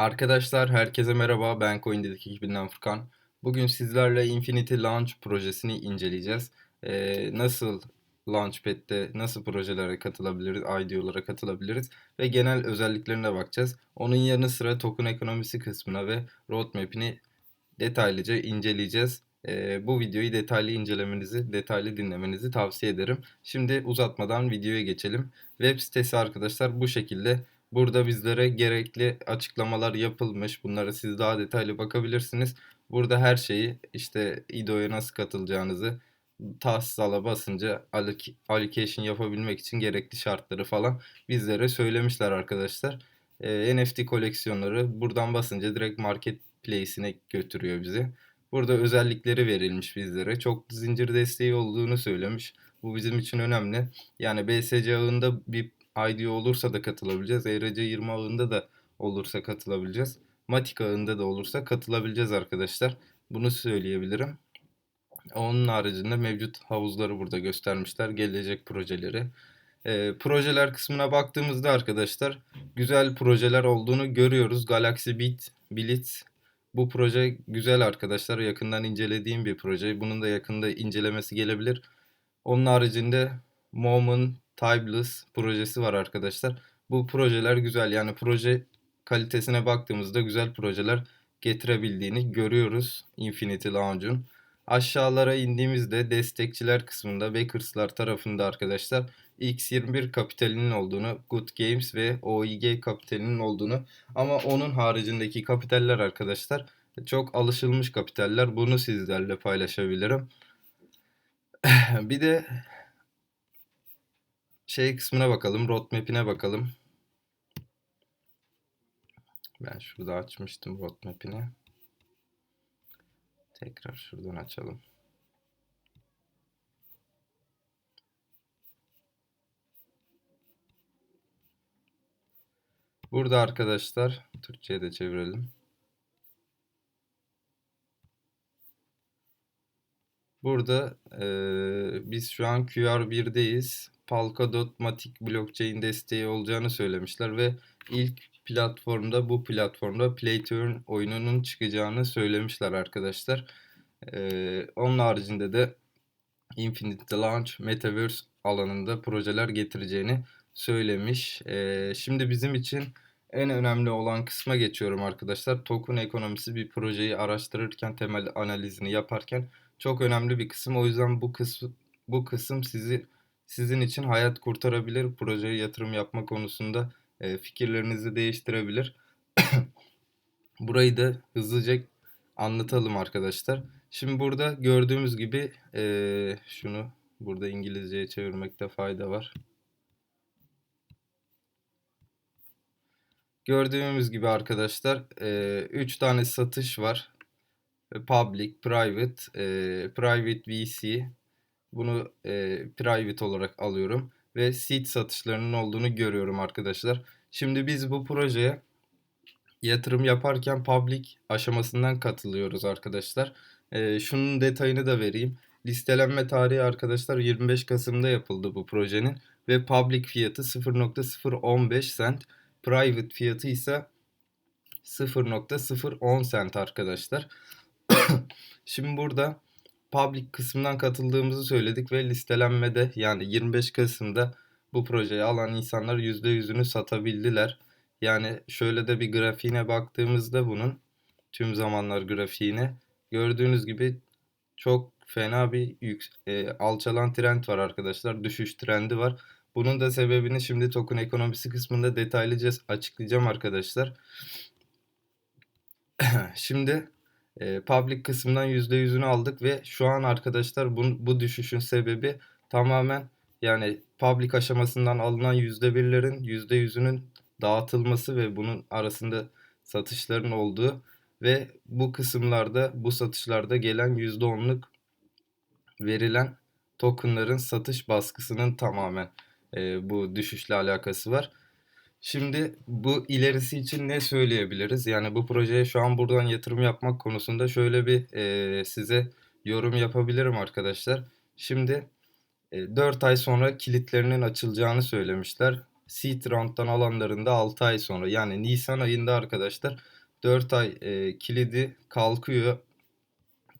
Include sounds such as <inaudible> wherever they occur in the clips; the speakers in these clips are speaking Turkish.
Arkadaşlar herkese merhaba. Ben CoinDesk ekibinden Furkan. Bugün sizlerle Infinity Launch projesini inceleyeceğiz. Ee, nasıl Launchpad'de nasıl projelere katılabiliriz, IDO'lara katılabiliriz ve genel özelliklerine bakacağız. Onun yanı sıra token ekonomisi kısmına ve roadmap'ini detaylıca inceleyeceğiz. Ee, bu videoyu detaylı incelemenizi, detaylı dinlemenizi tavsiye ederim. Şimdi uzatmadan videoya geçelim. Web sitesi arkadaşlar bu şekilde. Burada bizlere gerekli açıklamalar yapılmış. Bunlara siz daha detaylı bakabilirsiniz. Burada her şeyi işte IDO'ya nasıl katılacağınızı tahsis ala basınca alloc- allocation yapabilmek için gerekli şartları falan bizlere söylemişler arkadaşlar. Ee, NFT koleksiyonları buradan basınca direkt marketplace'ine götürüyor bizi. Burada özellikleri verilmiş bizlere. Çok zincir desteği olduğunu söylemiş. Bu bizim için önemli. Yani BSC ağında bir IDO olursa da katılabileceğiz. ERC20 ağında da olursa katılabileceğiz. Matic ağında da olursa katılabileceğiz arkadaşlar. Bunu söyleyebilirim. Onun haricinde mevcut havuzları burada göstermişler. Gelecek projeleri. Ee, projeler kısmına baktığımızda arkadaşlar güzel projeler olduğunu görüyoruz. Galaxy Beat, Blitz bu proje güzel arkadaşlar. Yakından incelediğim bir proje. Bunun da yakında incelemesi gelebilir. Onun haricinde Moment, Timeless projesi var arkadaşlar. Bu projeler güzel. Yani proje kalitesine baktığımızda güzel projeler getirebildiğini görüyoruz Infinity Launch'un. Aşağılara indiğimizde destekçiler kısmında Backers'lar tarafında arkadaşlar X21 kapitalinin olduğunu, Good Games ve OIG kapitalinin olduğunu ama onun haricindeki kapitaller arkadaşlar çok alışılmış kapitaller. Bunu sizlerle paylaşabilirim. <laughs> Bir de şey kısmına bakalım, roadmap'ine bakalım. Ben şurada açmıştım roadmap'ini. Tekrar şuradan açalım. Burada arkadaşlar Türkçe'ye de çevirelim. Burada eee, biz şu an QR1'deyiz. Polkadot Matic blockchain desteği olacağını söylemişler ve ilk platformda bu platformda Play to Earn oyununun çıkacağını söylemişler arkadaşlar. Eee, onun haricinde de Infinite Launch Metaverse alanında projeler getireceğini söylemiş. Eee, şimdi bizim için en önemli olan kısma geçiyorum arkadaşlar. Token ekonomisi bir projeyi araştırırken, temel analizini yaparken çok önemli bir kısım. O yüzden bu kısım bu kısım sizi sizin için hayat kurtarabilir. Projeye yatırım yapma konusunda e, fikirlerinizi değiştirebilir. <coughs> Burayı da hızlıca anlatalım arkadaşlar. Şimdi burada gördüğümüz gibi e, şunu burada İngilizceye çevirmekte fayda var. Gördüğümüz gibi arkadaşlar 3 tane satış var. E, Public, Private, e, Private VC. Bunu e, private olarak alıyorum ve seed satışlarının olduğunu görüyorum arkadaşlar. Şimdi biz bu projeye yatırım yaparken public aşamasından katılıyoruz arkadaşlar. E, şunun detayını da vereyim. Listelenme tarihi arkadaşlar 25 Kasım'da yapıldı bu projenin ve public fiyatı 0.015 cent, private fiyatı ise 0.010 cent arkadaşlar. <coughs> Şimdi burada public kısmından katıldığımızı söyledik ve listelenmede yani 25 Kasım'da bu projeyi alan insanlar %100'ünü satabildiler. Yani şöyle de bir grafiğine baktığımızda bunun tüm zamanlar grafiğine gördüğünüz gibi çok fena bir yük, e, alçalan trend var arkadaşlar. Düşüş trendi var. Bunun da sebebini şimdi token ekonomisi kısmında detaylıca açıklayacağım arkadaşlar. <clears throat> Şimdi e, public kısmından %100'ünü aldık ve şu an arkadaşlar bu, bu düşüşün sebebi tamamen yani public aşamasından alınan %1'lerin %100'ünün dağıtılması ve bunun arasında satışların olduğu ve bu kısımlarda bu satışlarda gelen %10'luk verilen tokenların satış baskısının tamamen e, bu düşüşle alakası var. Şimdi bu ilerisi için ne söyleyebiliriz? Yani bu projeye şu an buradan yatırım yapmak konusunda şöyle bir e, size yorum yapabilirim arkadaşlar. Şimdi e, 4 ay sonra kilitlerinin açılacağını söylemişler. seed round'dan alanlarında 6 ay sonra yani Nisan ayında arkadaşlar 4 ay e, kilidi kalkıyor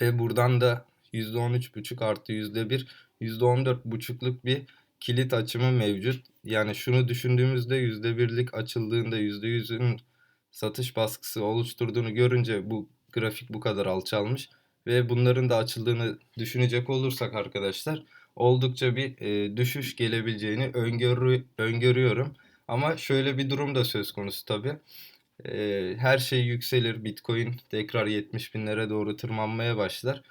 ve buradan da %13,5 artı %1 %14,5'luk bir kilit açımı mevcut. Yani şunu düşündüğümüzde %1'lik açıldığında %100'ün satış baskısı oluşturduğunu görünce bu grafik bu kadar alçalmış ve bunların da açıldığını düşünecek olursak arkadaşlar oldukça bir e, düşüş gelebileceğini öngörü, öngörüyorum. Ama şöyle bir durum da söz konusu tabi. E, her şey yükselir. Bitcoin tekrar 70 binlere doğru tırmanmaya başlar.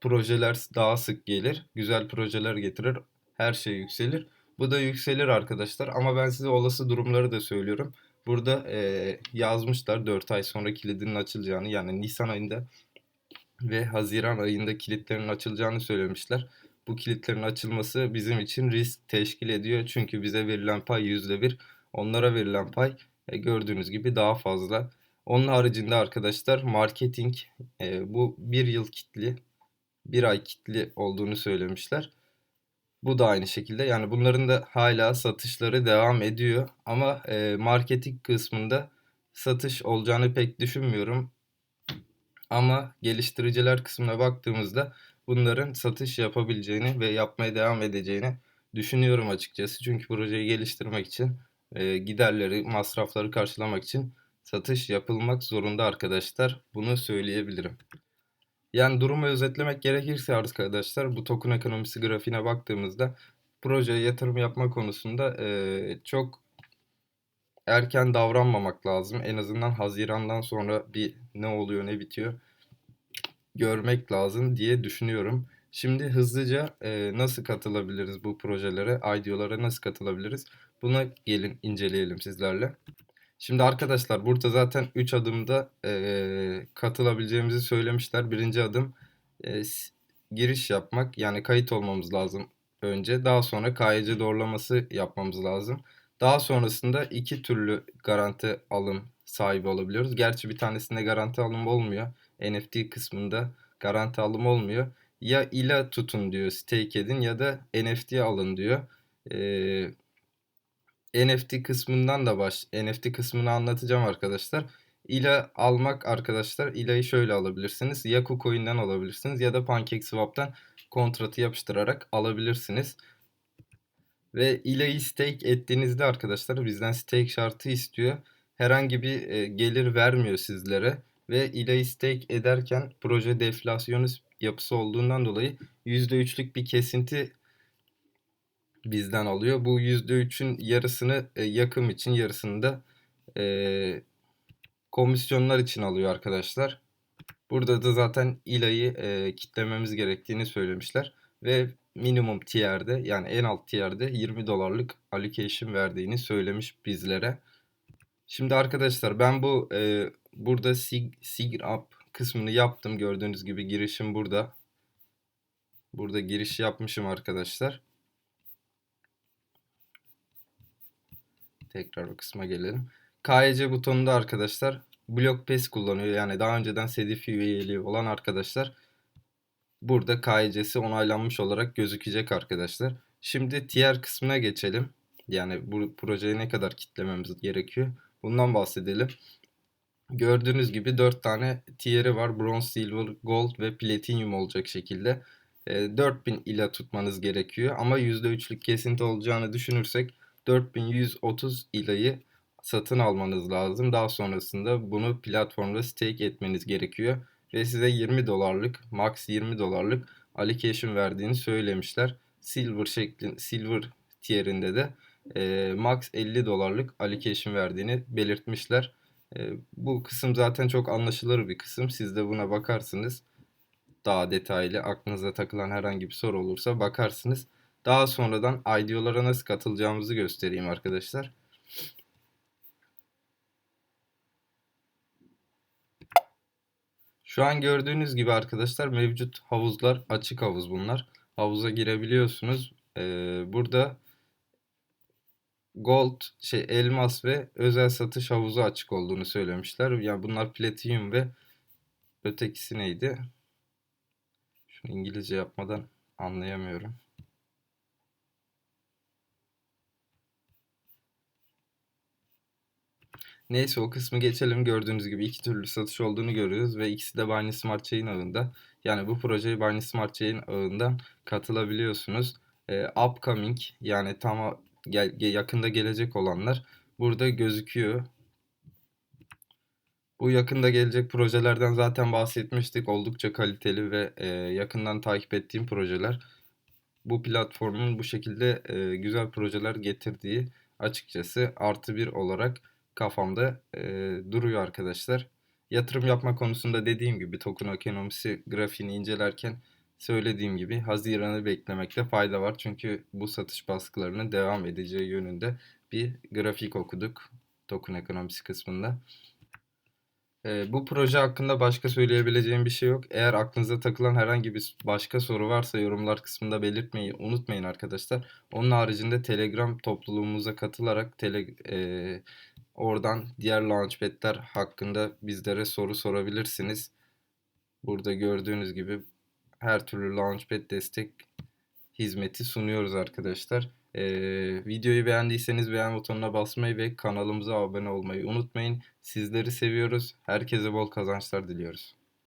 Projeler daha sık gelir. Güzel projeler getirir. Her şey yükselir. Bu da yükselir arkadaşlar. Ama ben size olası durumları da söylüyorum. Burada e, yazmışlar 4 ay sonra kilidinin açılacağını yani Nisan ayında ve Haziran ayında kilitlerin açılacağını söylemişler. Bu kilitlerin açılması bizim için risk teşkil ediyor. Çünkü bize verilen pay %1, onlara verilen pay e, gördüğünüz gibi daha fazla. Onun haricinde arkadaşlar marketing e, bu bir yıl kitli, bir ay kitli olduğunu söylemişler. Bu da aynı şekilde. Yani bunların da hala satışları devam ediyor. Ama e, marketing kısmında satış olacağını pek düşünmüyorum. Ama geliştiriciler kısmına baktığımızda bunların satış yapabileceğini ve yapmaya devam edeceğini düşünüyorum açıkçası. Çünkü projeyi geliştirmek için e, giderleri, masrafları karşılamak için satış yapılmak zorunda arkadaşlar. Bunu söyleyebilirim. Yani durumu özetlemek gerekirse arkadaşlar bu token ekonomisi grafiğine baktığımızda projeye yatırım yapma konusunda e, çok erken davranmamak lazım. En azından Haziran'dan sonra bir ne oluyor ne bitiyor görmek lazım diye düşünüyorum. Şimdi hızlıca e, nasıl katılabiliriz bu projelere, IDO'lara nasıl katılabiliriz? Buna gelin inceleyelim sizlerle. Şimdi arkadaşlar burada zaten 3 adımda e, katılabileceğimizi söylemişler. Birinci adım e, giriş yapmak yani kayıt olmamız lazım önce. Daha sonra KYC doğrulaması yapmamız lazım. Daha sonrasında iki türlü garanti alım sahibi olabiliyoruz. Gerçi bir tanesinde garanti alım olmuyor. NFT kısmında garanti alım olmuyor. Ya ila tutun diyor stake edin ya da NFT alın diyor. Ee, NFT kısmından da baş NFT kısmını anlatacağım arkadaşlar. İla almak arkadaşlar İla'yı şöyle alabilirsiniz. Ya KuCoin'den alabilirsiniz ya da PancakeSwap'tan kontratı yapıştırarak alabilirsiniz. Ve İla'yı stake ettiğinizde arkadaşlar bizden stake şartı istiyor. Herhangi bir e, gelir vermiyor sizlere ve İLA'yı stake ederken proje deflasyonist yapısı olduğundan dolayı %3'lük bir kesinti bizden alıyor. Bu %3'ün yarısını e, yakım için yarısını da e, komisyonlar için alıyor arkadaşlar. Burada da zaten İLA'yı e, kitlememiz gerektiğini söylemişler. Ve minimum tier'de yani en alt tier'de 20 dolarlık allocation verdiğini söylemiş bizlere. Şimdi arkadaşlar ben bu e, burada sig, sig up kısmını yaptım. Gördüğünüz gibi girişim burada. Burada giriş yapmışım arkadaşlar. Tekrar o kısma gelelim. KYC butonunda arkadaşlar Block Pass kullanıyor. Yani daha önceden Sedif üyeliği olan arkadaşlar burada KYC'si onaylanmış olarak gözükecek arkadaşlar. Şimdi tier kısmına geçelim. Yani bu projeye ne kadar kitlememiz gerekiyor. Bundan bahsedelim. Gördüğünüz gibi 4 tane tier'i var. Bronze, Silver, Gold ve Platinum olacak şekilde. 4000 e, ile tutmanız gerekiyor. Ama %3'lük kesinti olacağını düşünürsek 4130 ilayı satın almanız lazım. Daha sonrasında bunu platformda stake etmeniz gerekiyor. Ve size 20 dolarlık, max 20 dolarlık allocation verdiğini söylemişler. Silver şeklin, Silver tierinde de e, max 50 dolarlık allocation verdiğini belirtmişler. E, bu kısım zaten çok anlaşılır bir kısım. Siz de buna bakarsınız. Daha detaylı aklınıza takılan herhangi bir soru olursa bakarsınız. Daha sonradan IDO'lara nasıl katılacağımızı göstereyim arkadaşlar. Şu an gördüğünüz gibi arkadaşlar mevcut havuzlar açık havuz bunlar. Havuza girebiliyorsunuz. Ee, burada gold, şey elmas ve özel satış havuzu açık olduğunu söylemişler. Yani bunlar platinum ve ötekisi neydi? Şunu İngilizce yapmadan anlayamıyorum. Neyse o kısmı geçelim. Gördüğünüz gibi iki türlü satış olduğunu görüyoruz ve ikisi de Binance Smart Chain ağında. Yani bu projeye Binance Smart Chain ağından katılabiliyorsunuz. Ee, upcoming yani tam gel, yakında gelecek olanlar burada gözüküyor. Bu yakında gelecek projelerden zaten bahsetmiştik. Oldukça kaliteli ve e, yakından takip ettiğim projeler. Bu platformun bu şekilde e, güzel projeler getirdiği açıkçası artı bir olarak kafamda e, duruyor arkadaşlar. Yatırım yapma konusunda dediğim gibi token ekonomisi grafiğini incelerken söylediğim gibi Haziran'ı beklemekte fayda var. Çünkü bu satış baskılarının devam edeceği yönünde bir grafik okuduk token ekonomisi kısmında. Ee, bu proje hakkında başka söyleyebileceğim bir şey yok. Eğer aklınıza takılan herhangi bir başka soru varsa yorumlar kısmında belirtmeyi unutmayın arkadaşlar. Onun haricinde Telegram topluluğumuza katılarak tele, e, oradan diğer launchpad'ler hakkında bizlere soru sorabilirsiniz. Burada gördüğünüz gibi her türlü launchpad destek hizmeti sunuyoruz arkadaşlar. Ee, videoyu beğendiyseniz beğen butonuna basmayı ve kanalımıza abone olmayı unutmayın. Sizleri seviyoruz. Herkese bol kazançlar diliyoruz.